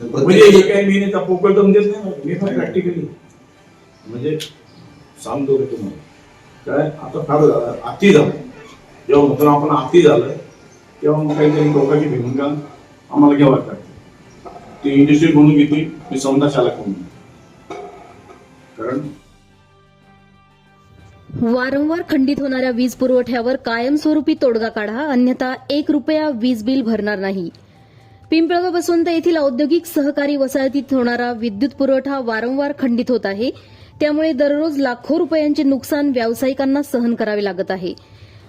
म्हणजे काही पोकळ दम देत नाही मी पण प्रॅक्टिकली म्हणजे सांगतो तुम्हाला. काय? आता फार झालं. अति झालं. जेव्हा आपण अति झालं तेव्हा मग काहीतरी लोकांची भूमिका आम्हाला घ्यावी लागते. ती इंडस्ट्री म्हणून घेतली मी समजा चालक म्हणून. कारण वारंवार खंडित होणाऱ्या वीज पुरवठ्यावर कायमस्वरूपी तोडगा काढा अन्यथा एक रुपया वीज बिल भरणार नाही. पिंपळगाव बसवंत येथील औद्योगिक सहकारी वसाहतीत होणारा विद्युत पुरवठा वारंवार खंडित होत आहे. त्यामुळे दररोज लाखो रुपयांचे नुकसान व्यावसायिकांना सहन करावे लागत आहे.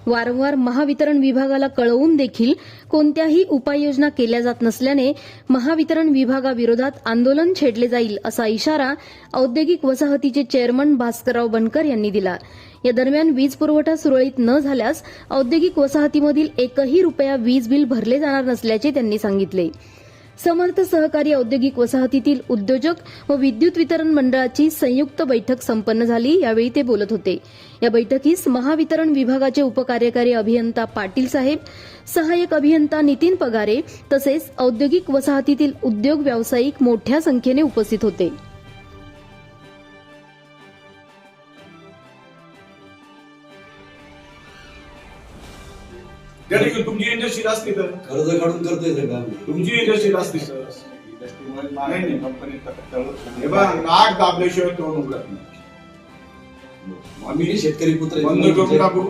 वारंवार महावितरण विभागाला कळवून देखील कोणत्याही उपाययोजना केल्या जात नसल्याने महावितरण विभागाविरोधात आंदोलन छेडले जाईल असा इशारा औद्योगिक वसाहतीचे चेअरमन भास्करराव बनकर यांनी दिला. या दरम्यान वीज पुरवठा सुरळीत न झाल्यास औद्योगिक वसाहतीमधील एकही रुपया वीज बिल भरले जाणार नसल्याचे त्यांनी सांगितले. समर्थ सहकारी औद्योगिक वसाहतीतील उद्योजक व विद्युत वितरण मंडळाची संयुक्त बैठक संपन्न झाली. यावेळी ते बोलत होते. या बैठकीस महावितरण विभागाचे उपकार्यकारी अभियंता पाटील साहेब सहाय्यक अभियंता नितीन पगारे तसेच औद्योगिक वसाहतीतील उद्योग व्यावसायिक मोठ्या संख्येने उपस्थित होते. त्या ठिकाणी तुमची इंडस्ट्री असती तर? कर्ज काढून करतोय सगळं आम्ही. तुमची इंडस्ट्री असती सर. नाही नाही हे बघा नाक दाबल्याशिवाय तो उघडत नाही. आम्ही शेतकरी पुत्र बंद करून टाकू.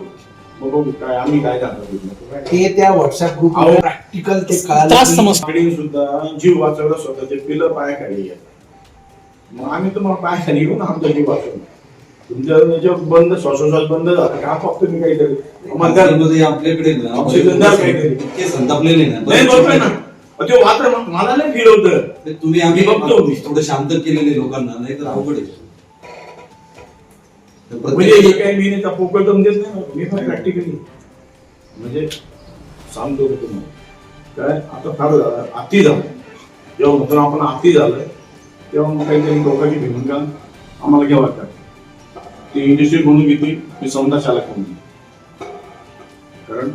मग बघू काय आम्ही काय जातो ते त्या व्हॉट्सअप ग्रुप अहो, प्रॅक्टिकल ते कळालं कडे सुद्धा जीव वाचवला स्वतःचे पिलं पायाखाली येतात. मग आम्ही तुम्हाला पायाखाली घेऊन आमचा जीव वाचवला तुमच्या याच्यावर बंद श्वासोश्वास बंद झाला का? फक्त तुम्ही काहीतरी आपल्याकडे ना, ऑक्सिजन द्या काहीतरी. इतके संतापलेले ना नाही बघतोय ना. मग ते वात्र मला नाही फील होतं. ते तुम्ही आम्ही मी बघतो. थोडं शांत केलेले लोकांना नाही तर अवघड आहे. तर म्हणजे प्रत्येक- हे काही मी नाही पोकळ दम देत नाही मी पण प्रॅक्टिकली म्हणजे सांगतो तुम्हाला. काय? आता फार झालं अति झालं. जेव्हा म्हणतो आपण अति झालं तेव्हा मग काहीतरी लोकांची भूमिका आम्हाला घ्यावी लागतात. ती इंडस्ट्री म्हणून घेतली मी समजा चालक म्हणून. कारण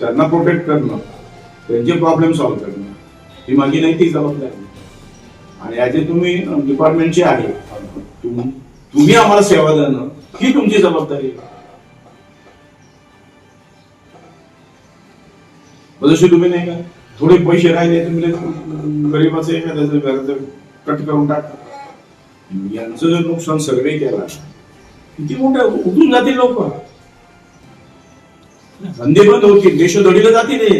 त्यांना प्रोटेक्ट करणं त्यांचे प्रॉब्लेम सॉल्व्ह करणं ही माझी नाही ती जबाबदारी आणि ॲज ए तुम्ही डिपार्टमेंटचे आहे. तुम्ही आम्हाला सेवा देणं ही तुमची जबाबदारी जशी तुम्ही नाही का? थोडे पैसे राहिले तुम्ही लगेच गरीबाचं एखाद्याचं घराचं कट करून टाका. यांचं जर नुकसान सर्वे केला किती मोठं उठून जातील लोक. धंदे बंद होतील जातील हे.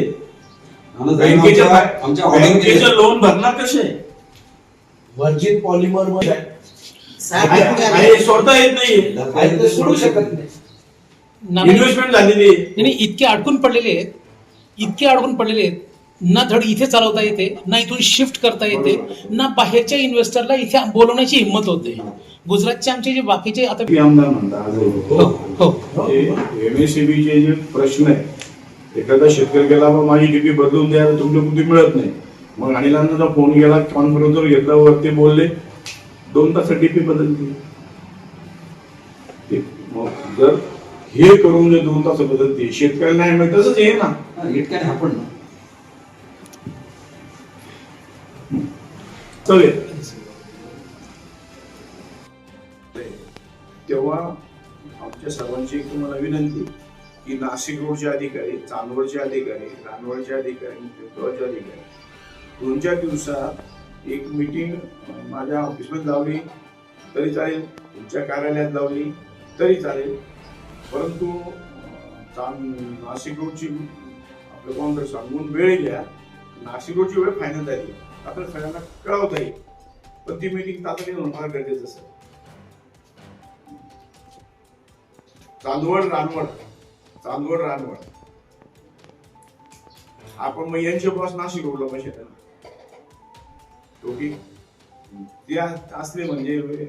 आम्हाला जाऊन बँकेच्या आमच्या- लोन भरणार कसे? व्हर्जिन पॉलिमरमध्ये सोडता येत नाही. सोडू शकत नाही. नाही इन्व्हेस्टमेंट झालेली आहे. नाही, इतके अडकून पडलेले आहेत. इतके अडकून पडलेले आहेत. ना धड इथे चालवता येते ना इथून शिफ्ट करता येते ना बाहेरच्या इन्व्हेस्टरला इथे बोलवण्याची हिंमत होते. गुजरातचे आमचे जे बाकीचे आता ते आमदार म्हणतात हो हो. जे प्रश्न आहे एखादा शेतकरी गेला बा माझी डीपी बदलून द्या तुमच्या कुठे मिळत नाही. मग अनिलांना फोन गेला कॉन्फरन्सवर घेतला वर ते बोलले. दोन तासात डीपी बदलते. जर हे करून जर दोन तास बदलते शेतकऱ्यांना नाही मिळत तसंच हे ना. आपण ना तेव्हा आमच्या सर्वांची एक तुम्हाला विनंती की नाशिक रोडचे अधिकारी चांदवडचे अधिकारी रानवडचे अधिकारी पिंपळचे अधिकारी दोन चार दिवसात एक मीटिंग माझ्या ऑफिसमध्ये लावली. तरी चालेल तुमच्या कार्यालयात लावली. तरी चालेल. परंतु नाशिक रोडची आपलं काउंटर सांगून वेळ घ्या नाशिक रोडची वेळ फायनल झाली. आपल्या सगळ्यांना कळवता येईल पण ती मीटिंग तातडीने होणं फार गरजेचं असेल. चांदवड रानवड. चांदवड रानवड. आपण मग यांचे बॉस नाशिक रोडला पाहिजे त्यांना दोघी ते असले म्हणजे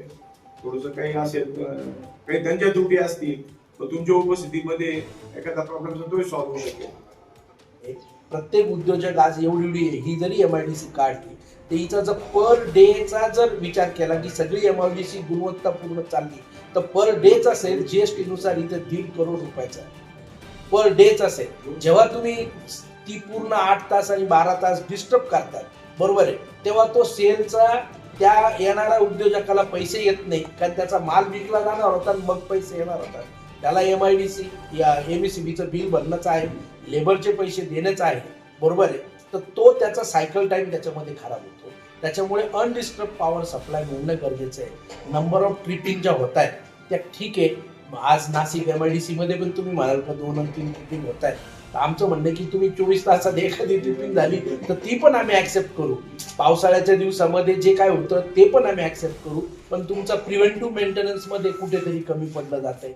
थोडस काही असेल काही त्यांच्या त्रुटी असतील तर तुमच्या उपस्थितीमध्ये एखादा प्रॉब्लेम तोही सॉल्व्ह होऊ शकेल. प्रत्येक उद्योजक आज एवढी एवढी आहे. ही जरी एम आय डी सी काढली तर हिचा जर पर डेचा जर विचार केला की सगळी एम आय डी सी गुणवत्तापूर्ण चालली तर पर डेच असेल एस टीनुसार इथे दीड करोड रुपयाचा पर डेच असेल जेव्हा तुम्ही ती पूर्ण आठ तास आणि बारा तास डिस्टर्ब करतात बरोबर आहे? तेव्हा तो सेलचा त्या येणाऱ्या उद्योजकाला पैसे येत नाही कारण त्याचा माल विकला जाणार होता आणि मग पैसे येणार होता त्याला एम आय डी सी या एम एस बीचं बिल भरणंच आहे लेबरचे पैसे देणंच आहे बरोबर आहे? तर तो त्याचा सायकल टाईम त्याच्यामध्ये खराब होतो. त्याच्यामुळे अनडिस्टर्ब पॉवर सप्लाय मिळणं गरजेचं आहे. नंबर ऑफ ट्रिपिंग ज्या होत आहेत त्या ठीक आहे. आज नाशिक एम आय डी सीमध्ये पण तुम्ही म्हणाल का दोन आणि तीन ट्रिपिंग होत आहेत तर आमचं म्हणणं की तुम्ही चोवीस तासात एखादी ट्रिपिंग झाली तर ती पण आम्ही ॲक्सेप्ट करू. पावसाळ्याच्या दिवसामध्ये जे काय होतं ते पण आम्ही ॲक्सेप्ट करू. पण तुमचा प्रिव्हेंटिव्ह मेंटेनन्समध्ये कुठेतरी कमी पडलं जात आहे